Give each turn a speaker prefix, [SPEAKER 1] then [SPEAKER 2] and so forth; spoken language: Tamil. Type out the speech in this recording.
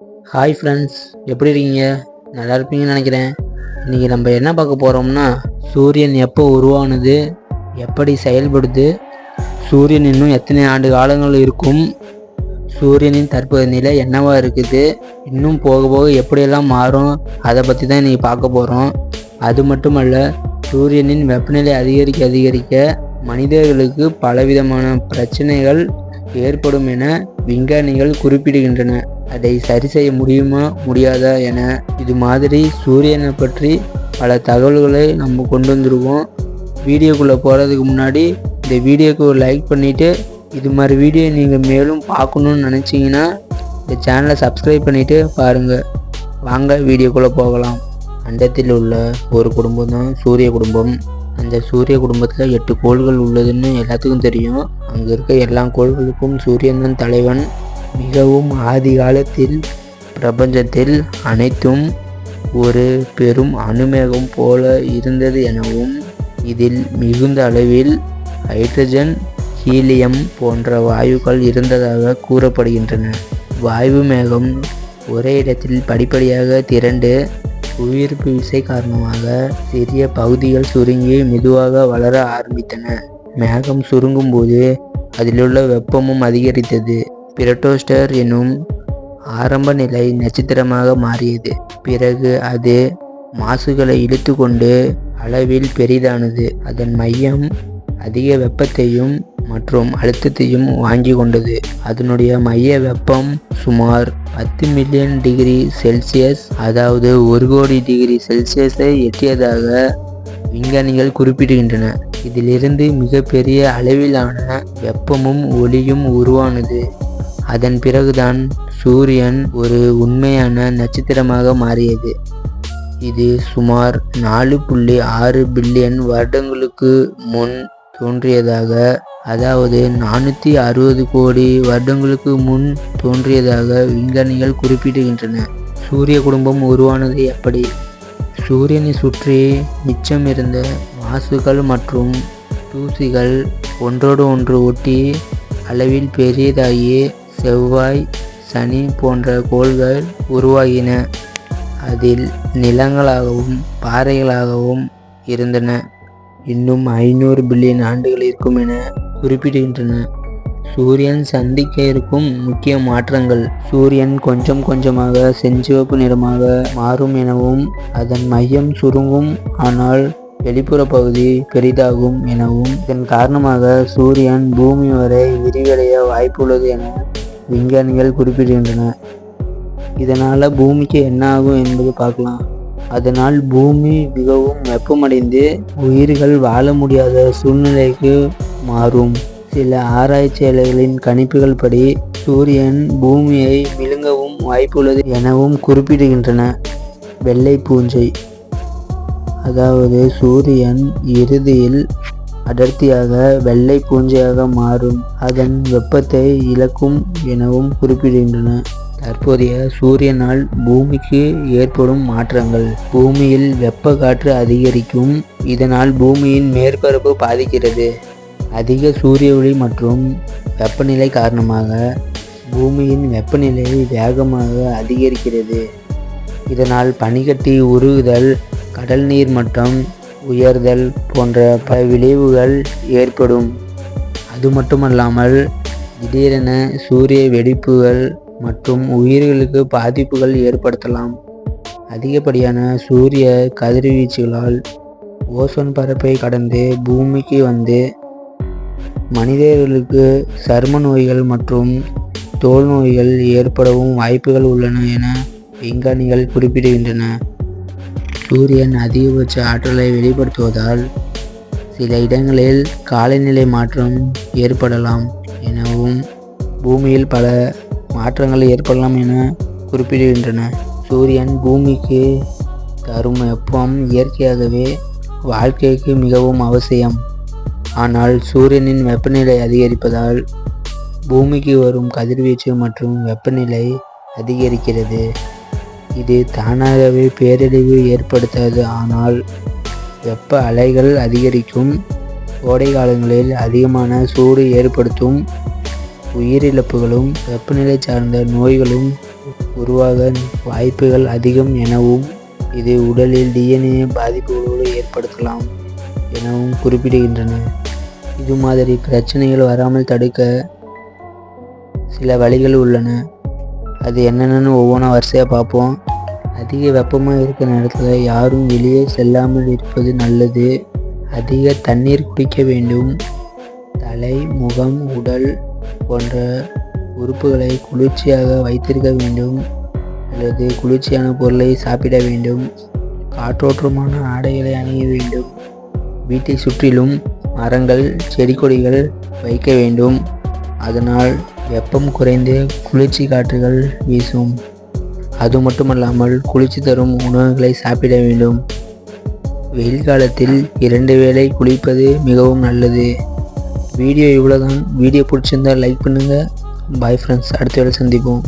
[SPEAKER 1] ஹாய் ஃப்ரெண்ட்ஸ் எப்படி இருக்கீங்க? நல்லா இருப்பீங்கன்னு நினைக்கிறேன். இன்றைக்கி நம்ம என்ன பார்க்க போகிறோம்னா சூரியன் எப்போ உருவானது எப்படி செயல்படுது சூரியன் இன்னும் எத்தனை ஆண்டு காலங்கள் இருக்கும் சூரியனின் தற்போதைய நிலை என்னவாக இருக்குது இன்னும் போக போக எப்படியெல்லாம் மாறும் அதை பற்றி தான் இன்றைக்கி பார்க்க போகிறோம் அது மட்டுமல்ல சூரியனின் வெப்பநிலை அதிகரிக்க அதிகரிக்க மனிதர்களுக்கு பலவிதமான பிரச்சனைகள் ஏற்படும் என விஞ்ஞானிகள் குறிப்பிடுகின்றன அதை சரி செய்ய முடியுமா முடியாதா என இது மாதிரி சூரியனை பற்றி பல தகவல்களை நம்ம கொண்டு வந்திருக்கோம் வீடியோக்குள்ளே போகிறதுக்கு முன்னாடி இந்த வீடியோக்கு ஒரு லைக் பண்ணிவிட்டு இது மாதிரி வீடியோ நீங்கள் மேலும் பார்க்கணுன்னு நினச்சிங்கன்னா இந்த சேனலை சப்ஸ்கிரைப் பண்ணிவிட்டு பாருங்கள் வாங்க வீடியோக்குள்ளே போகலாம். அண்டத்தில் உள்ள ஒரு குடும்பம் தான் சூரிய குடும்பம். அந்த சூரிய குடும்பத்தில் எட்டு கோள்கள் உள்ளதுன்னு எல்லாத்துக்கும் தெரியும். அங்கே இருக்க எல்லா கோள்களுக்கும் சூரியன் தான் தலைவன். மிகவும் ஆதிகாலத்தில் பிரபஞ்சத்தில் அனைத்தும் ஒரு பெரும் அணுமேகம் போல இருந்தது எனவும் இதில் மிகுந்த அளவில் ஹைட்ரஜன் ஹீலியம் போன்ற வாயுக்கள் இருந்ததாக கூறப்படுகின்றன. வாயு மேகம் ஒரே இடத்தில் படிப்படியாக திரண்டு புவியீர்ப்பு விசை காரணமாக சிறிய பகுதிகள் சுருங்கி மெதுவாக வளர ஆரம்பித்தன. மேகம் சுருங்கும் போது அதிலுள்ள வெப்பமும் அதிகரித்தது. பிரட்டோஸ்டர் எனும் ஆரம்ப நிலை நட்சத்திரமாக மாறியது. பிறகு அது மாசுகளை இழுத்து கொண்டு அளவில் பெரிதானது. அதன் மையம் அதிக வெப்பத்தையும் மற்றும் அழுத்தத்தையும் வாங்கி கொண்டது. அதனுடைய மைய வெப்பம் சுமார் பத்து மில்லியன் டிகிரி செல்சியஸ் அதாவது ஒரு கோடி டிகிரி செல்சியஸை எட்டியதாக விஞ்ஞானிகள் குறிப்பிடுகின்றன. இதிலிருந்து மிகப்பெரிய அளவிலான வெப்பமும் ஒளியும் உருவானது. அதன் பிறகுதான் சூரியன் ஒரு உண்மையான நட்சத்திரமாக மாறியது. இது சுமார் நாலு புள்ளி ஆறு பில்லியன் வருடங்களுக்கு முன் தோன்றியதாக அதாவது நானூற்றி அறுபது கோடி வருடங்களுக்கு முன் தோன்றியதாக விஞ்ஞானிகள் குறிப்பிடுகின்றன. சூரிய குடும்பம் உருவானது எப்படி? சூரியனை சுற்றி மிச்சம் இருந்த மாசுகள் மற்றும் தூசிகள் ஒன்றோடு ஒன்று ஒட்டி அளவில் பெரியதாகி செவ்வாய் சனி போன்ற கோள்கள் உருவாகின. அதில் நிலங்களாகவும் பாறைகளாகவும் இருந்தன. இன்னும் ஐநூறு பில்லியன் ஆண்டுகள் இருக்கும் என குறிப்பிடுகின்றன. சூரியன் சந்திக்க இருக்கும் முக்கிய மாற்றங்கள். சூரியன் கொஞ்சம் கொஞ்சமாக செஞ்சிவப்பு நிறமாக மாறும் எனவும் அதன் மையம் சுருங்கும் ஆனால் வெளிப்புற பகுதி பெரிதாகும் எனவும் இதன் காரணமாக சூரியன் பூமி வரை விரிவடைய வாய்ப்புள்ளது என விஞ்ஞானிகள் குறிப்பிடுகின்றன. இதனால் பூமிக்கு என்ன ஆகும் என்பது பார்க்கலாம். அதனால் பூமி மிகவும் வெப்பமடைந்து உயிர்கள் வாழ முடியாத சூழ்நிலைக்கு மாறும். சில ஆராய்ச்சியாளர்களின் கணிப்புகள் படி சூரியன் பூமியை விழுங்கவும் வாய்ப்புள்ளது எனவும் குறிப்பிடுகின்றன. வெள்ளை பூஞ்சை. அதாவது சூரியன் இறுதியில் அடர்த்தியாக வெள்ளை பூஞ்சையாக மாறும். அதன் வெப்பத்தை இழக்கும் எனவும் குறிப்பிடுகின்றன. தற்போதைய சூரியனால் பூமிக்கு ஏற்படும் மாற்றங்கள். பூமியில் வெப்ப காற்று அதிகரிக்கும். இதனால் பூமியின் மேற்பரப்பு பாதிக்கிறது. அதிக சூரிய ஒளி மற்றும் வெப்பநிலை காரணமாக பூமியின் வெப்பநிலை வேகமாக அதிகரிக்கிறது. இதனால் பனிக்கட்டி உருகுதல் கடல் நீர் மட்டம் உயர்தல் போன்ற பல விளைவுகள் ஏற்படும். அது மட்டுமல்லாமல் திடீரென சூரிய வெடிப்புகள் மற்றும் உயிர்களுக்கு பாதிப்புகள் ஏற்படுத்தலாம். அதிகப்படியான சூரிய கதிர்வீச்சுகளால் ஓசோன் பரப்பை கடந்து பூமிக்கு வந்து மனிதர்களுக்கு சரும நோய்கள் மற்றும் தோல் நோய்கள் ஏற்படவும் வாய்ப்புகள் உள்ளன என விஞ்ஞானிகள் குறிப்பிடுகின்றன சூரியன் அதிகபட்ச ஆற்றலை வெளிப்படுத்துவதால் சில இடங்களில் காலநிலை மாற்றம் ஏற்படலாம் எனவும் பூமியில் பல மாற்றங்கள் ஏற்படலாம் என குறிப்பிடுகின்றன. சூரியன் பூமிக்கு தரும் வெப்பம் இயற்கையாகவே வாழ்க்கைக்கு மிகவும் அவசியம். ஆனால் சூரியனின் வெப்பநிலை அதிகரிப்பதால் பூமிக்கு வரும் கதிர்வீச்சு மற்றும் வெப்பநிலை அதிகரிக்கிறது. இது தானாகவே பேரழிவு ஏற்படுத்தாது. ஆனால் வெப்ப அலைகள் அதிகரிக்கும். கோடை காலங்களில் அதிகமான சூடு ஏற்படுத்தும். உயிரிழப்புகளும் வெப்பநிலை சார்ந்த நோய்களும் உருவாக வாய்ப்புகள் அதிகம் எனவும் இது உடலில் டிஎன்ஏ பாதிப்புகளோடு ஏற்படுத்தலாம் எனவும் குறிப்பிடுகின்றன. இது மாதிரி பிரச்சனைகள் வராமல் தடுக்க சில வழிகள் உள்ளன. அது என்னென்னு ஒவ்வொன்றா வரிசையாக பார்ப்போம். அதிக வெப்பமாக இருக்கிற நேரத்தில் யாரும் வெளியே செல்லாமல் இருப்பது நல்லது. அதிக தண்ணீர் குடிக்க வேண்டும். தலை முகம் உடல் போன்ற உறுப்புகளை குளிர்ச்சியாக வைத்திருக்க வேண்டும். அல்லது குளிர்ச்சியான பொருளை சாப்பிட வேண்டும். காற்றோற்றமான ஆடைகளை அணிய வேண்டும். வீட்டை சுற்றிலும் மரங்கள் செடி கொடிகள் வைக்க வேண்டும். அதனால் வெப்பம் குறைந்து குளிர்ச்சி காற்றுகள் வீசும். அது மட்டுமல்லாமல் குளிர்ச்சி தரும் உணவுகளை சாப்பிட வேண்டும். வெயில் காலத்தில் இரண்டு வேளை குளிப்பது மிகவும் நல்லது. வீடியோ இவ்வளோதான் வீடியோ பிடிச்சிருந்தா லைக் பண்ணுங்கள் பாய் ஃப்ரெண்ட்ஸ் அடுத்த வேளை சந்திப்போம்.